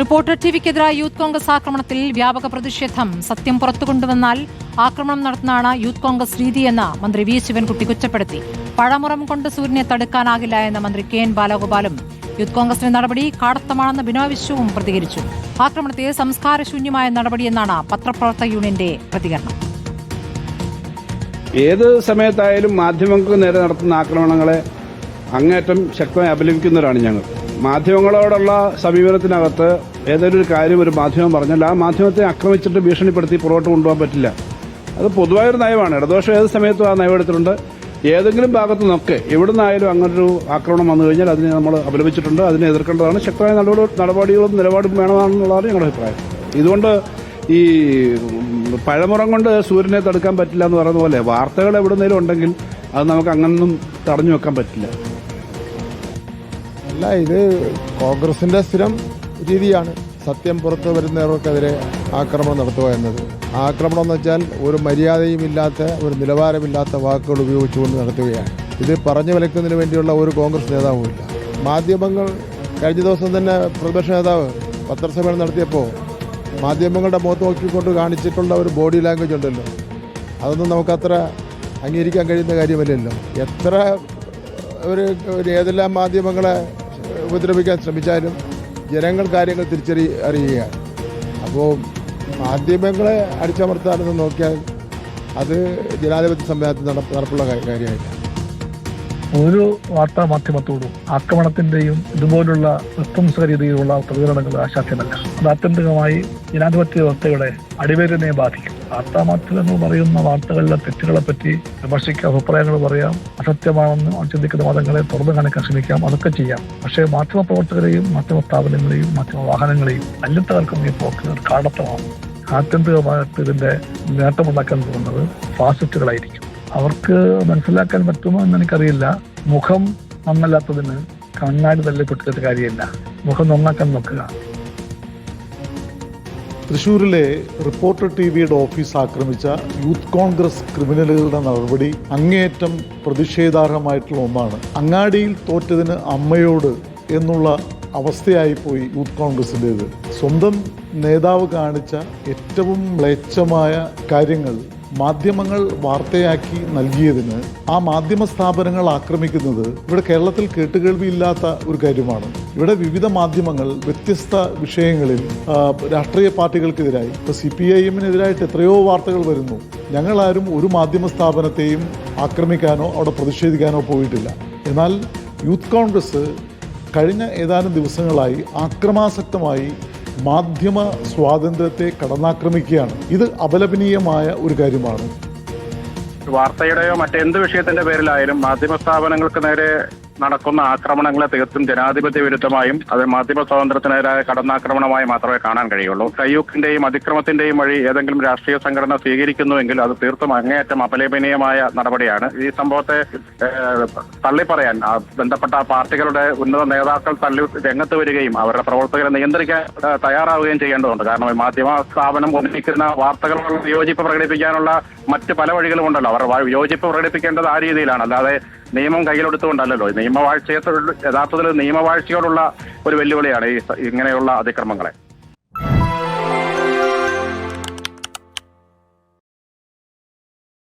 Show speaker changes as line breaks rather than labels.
Reporter ടിവിക്കെതിരായ youth Congress ആക്രമണത്തിൽ വ്യാപക പ്രതിഷേധം. സത്യം പുറത്തു കൊണ്ടുവന്നാൽ ആക്രമണം നടത്തുന്നതാണ് യൂത്ത് കോൺഗ്രസ് രീതിയെന്ന് മന്ത്രി വി ശിവൻകുട്ടി കുറ്റപ്പെടുത്തി. പഴമുറം കൊണ്ട് സൂര്യനെ തടുക്കാനാകില്ല എന്ന മന്ത്രി കെ എൻ ബാലഗോപാലും യൂത്ത് കോൺഗ്രസിന്റെ നടപടി കാടത്തമാണെന്ന് ബിനോയ് വിശ്വവും പ്രതികരിച്ചു. ആക്രമണത്തെ സംസ്കാരശൂന്യമായ നടപടിയെന്നാണ് പത്രപ്രവർത്തക യൂണിയന്റെ പ്രതികരണം.
ഏത് സമയത്തായാലും മാധ്യമങ്ങൾക്ക് നേരെ നടത്തുന്ന ആക്രമണങ്ങളെ അങ്ങേറ്റം ശക്തമായി അപലപിക്കുന്നവരാണ് ഞങ്ങൾ. മാധ്യമങ്ങളോടുള്ള സമീപനത്തിനകത്ത് ഏതൊരു കാര്യം ഒരു മാധ്യമം പറഞ്ഞാൽ ആ മാധ്യമത്തെ ആക്രമിച്ചിട്ട് ഭീഷണിപ്പെടുത്തി പുറകോട്ട് കൊണ്ടുപോകാൻ പറ്റില്ല. അത് പൊതുവായൊരു നയമാണ്. ഇടദോഷം ഏത് സമയത്തും ആ നയം എടുത്തിട്ടുണ്ട്. ഏതെങ്കിലും ഭാഗത്തു നിന്നൊക്കെ എവിടെ നിന്നായാലും അങ്ങനൊരു ആക്രമണം വന്നു കഴിഞ്ഞാൽ അതിനെ നമ്മൾ അപലപിച്ചിട്ടുണ്ട്. അതിനെ എതിർക്കേണ്ടതാണ്. ശക്തമായ നടപടി നടപടികളും നിലപാടും വേണമെന്നുള്ളതാണ് ഞങ്ങളുടെ അഭിപ്രായം. ഇതുകൊണ്ട് ഈ പഴമുറം കൊണ്ട് സൂര്യനെ തടുക്കാൻ പറ്റില്ല എന്ന് പറയുന്ന പോലെ വാർത്തകൾ എവിടുന്നേലും ഉണ്ടെങ്കിൽ അത് നമുക്ക് അങ്ങനൊന്നും തടഞ്ഞു വെക്കാൻ പറ്റില്ല.
അല്ല ഇത് കോൺഗ്രസിന്റെ സ്ഥിരം രീതിയാണ്. സത്യം പുറത്തു വരുന്നവർക്കെതിരെ ആക്രമണം നടത്തുക എന്നത്. ആക്രമണം എന്ന് വെച്ചാൽ ഒരു മര്യാദയും ഇല്ലാത്ത ഒരു നിലവാരമില്ലാത്ത വാക്കുകൾ ഉപയോഗിച്ചുകൊണ്ട് നടത്തുകയാണ്. ഇത് പറഞ്ഞു വിലക്കുന്നതിന് വേണ്ടിയുള്ള ഒരു കോൺഗ്രസ് നേതാവുമില്ല മാധ്യമങ്ങൾ കഴിഞ്ഞ ദിവസം തന്നെ പ്രതിപക്ഷ നേതാവ് പത്രസമ്മേളനം നടത്തിയപ്പോൾ മാധ്യമങ്ങളുടെ മുഖത്ത് നോക്കിക്കൊണ്ട് കാണിച്ചിട്ടുള്ള ഒരു ബോഡി ലാംഗ്വേജ് ഉണ്ടല്ലോ. അതൊന്നും നമുക്കത്ര അംഗീകരിക്കാൻ കഴിയുന്ന കാര്യമല്ലല്ലോ. എത്ര ഒരു ഏതെല്ലാം മാധ്യമങ്ങളെ ഉപദ്രവിക്കാൻ ശ്രമിച്ചാലും ജനങ്ങൾ കാര്യങ്ങൾ തിരിച്ചറി അറിയുകയാണ്. അപ്പോൾ മാധ്യമങ്ങളെ അടിച്ചമർത്താനെന്ന് നോക്കിയാൽ അത് ജനാധിപത്യ സംവിധാനത്തിൽ നട നടപ്പുള്ള കാ- കാര്യമായില്ല
ഒരു വാർത്താ മാധ്യമത്തോടും ആക്രമണത്തിന്റെയും ഇതുപോലുള്ള വിധ്വംസക രീതിയിലുള്ള പ്രതികരണങ്ങൾ അസാധ്യമല്ല അത് ആത്യന്തികമായി ജനാധിപത്യ വ്യവസ്ഥയുടെ അടിവേദനയെ ബാധിക്കും. വാർത്താ മാധ്യമങ്ങൾ പറയുന്ന വാർത്തകളിലെ തെറ്റുകളെ പറ്റി വിമർശിക്കാം അഭിപ്രായങ്ങൾ പറയാം അസത്യമാണെന്ന് ചിന്തിക്കുന്ന വാദങ്ങളെ തുറന്നു കാണിക്കാൻ ശ്രമിക്കാം അതൊക്കെ ചെയ്യാം. പക്ഷേ മാധ്യമ പ്രവർത്തകരെയും മാധ്യമ സ്ഥാപനങ്ങളെയും മാധ്യമ വാഹനങ്ങളെയും അല്ലത്തകർക്കും ഈ പോക്ക് ഒരു കാടത്തമാണ്. ആത്യന്തികമായിട്ട് ഇതിന്റെ നേട്ടമുണ്ടാക്കാൻ പോകുന്നത് ഫാസിസ്റ്റുകളായിരിക്കും. അവർക്ക് മനസ്സിലാക്കാൻ പറ്റുമോ എന്ന് എനിക്കറിയില്ല. മുഖം നന്നല്ലാത്തതിന് കണ്ണാടി തല്ലിപ്പെട്ടിട്ട് കാര്യമില്ല. മുഖം നന്നാക്കാൻ നോക്കുക.
തൃശൂരിലെ റിപ്പോർട്ടർ ടി വിയുടെ ഓഫീസ് ആക്രമിച്ച യൂത്ത് കോൺഗ്രസ് ക്രിമിനലുകളുടെ നടപടി അങ്ങേയറ്റം പ്രതിഷേധാർഹമായിട്ടുള്ള ഒന്നാണ്. അങ്ങാടിയിൽ തോറ്റതിന് അമ്മയോട് എന്നുള്ള അവസ്ഥയായിപ്പോയി യൂത്ത് കോൺഗ്രസിന്റേത്. സ്വന്തം നേതാവ് കാണിച്ച ഏറ്റവും മ്ലേച്ഛമായ കാര്യങ്ങൾ മാധ്യമങ്ങൾ വാർത്തയാക്കി നൽകിയതിന് ആ മാധ്യമ സ്ഥാപനങ്ങൾ ആക്രമിക്കുന്നത് ഇവിടെ കേരളത്തിൽ കേട്ടുകേൾവിയില്ലാത്ത ഒരു കാര്യമാണ്. ഇവിടെ വിവിധ മാധ്യമങ്ങൾ വ്യത്യസ്ത വിഷയങ്ങളിൽ രാഷ്ട്രീയ പാർട്ടികൾക്കെതിരായി ഇപ്പോൾ സി പി ഐ എമ്മിനെതിരായിട്ട് എത്രയോ വാർത്തകൾ വരുന്നു. ഞങ്ങളാരും ഒരു മാധ്യമ സ്ഥാപനത്തെയും ആക്രമിക്കാനോ അവിടെ പ്രതിഷേധിക്കാനോ പോയിട്ടില്ല. എന്നാൽ യൂത്ത് കോൺഗ്രസ് കഴിഞ്ഞ ഏതാനും ദിവസങ്ങളായി ആക്രമാസക്തമായി മാധ്യമ സ്വാതന്ത്ര്യത്തെ കടന്നാക്രമിക്കുകയാണ്. ഇത് അപലപനീയമായ ഒരു കാര്യമാണ്.
വാർത്തയുടെയോ മറ്റെന്ത് വിഷയത്തിന്റെ പേരിലായാലും മാധ്യമ സ്ഥാപനങ്ങൾക്ക് നേരെ നടക്കുന്ന ആക്രമണങ്ങളെ തീർത്തും ജനാധിപത്യ വിരുദ്ധമായും അത് മാധ്യമ സ്വാതന്ത്ര്യത്തിനെതിരായ കടന്നാക്രമണമായി മാത്രമേ കാണാൻ കഴിയുള്ളൂ. കയ്യൂക്കിന്റെയും അതിക്രമത്തിന്റെയും വഴി ഏതെങ്കിലും രാഷ്ട്രീയ സംഘടന സ്വീകരിക്കുന്നുവെങ്കിൽ അത് തീർത്തും അങ്ങേയറ്റം അപലേപനീയമായ നടപടിയാണ്. ഈ സംഭവത്തെ തള്ളിപ്പറയാൻ ബന്ധപ്പെട്ട പാർട്ടികളുടെ ഉന്നത നേതാക്കൾ തള്ളി രംഗത്ത് വരികയും അവരുടെ പ്രവർത്തകരെ നിയന്ത്രിക്കാൻ തയ്യാറാവുകയും ചെയ്യേണ്ടതുണ്ട്. കാരണം മാധ്യമ സ്ഥാപനം ഉന്നയിക്കുന്ന വാർത്തകളോട് വിയോജിപ്പ് പ്രകടിപ്പിക്കാനുള്ള മറ്റ് പല വഴികളും ഉണ്ടല്ലോ അവർ വിയോജിപ്പ് പ്രകടിപ്പിക്കേണ്ടത് ആ രീതിയിലാണ്. അല്ലാതെ നിയമം കയ്യിലെടുത്തുകൊണ്ടല്ലോ നിയമവാഴ്ചയെ യഥാർത്ഥത്തിൽ നിയമവാഴ്ചയോടുള്ള ഒരു വെല്ലുവിളിയാണ് ഈ ഇങ്ങനെയുള്ള അതിക്രമങ്ങളെ.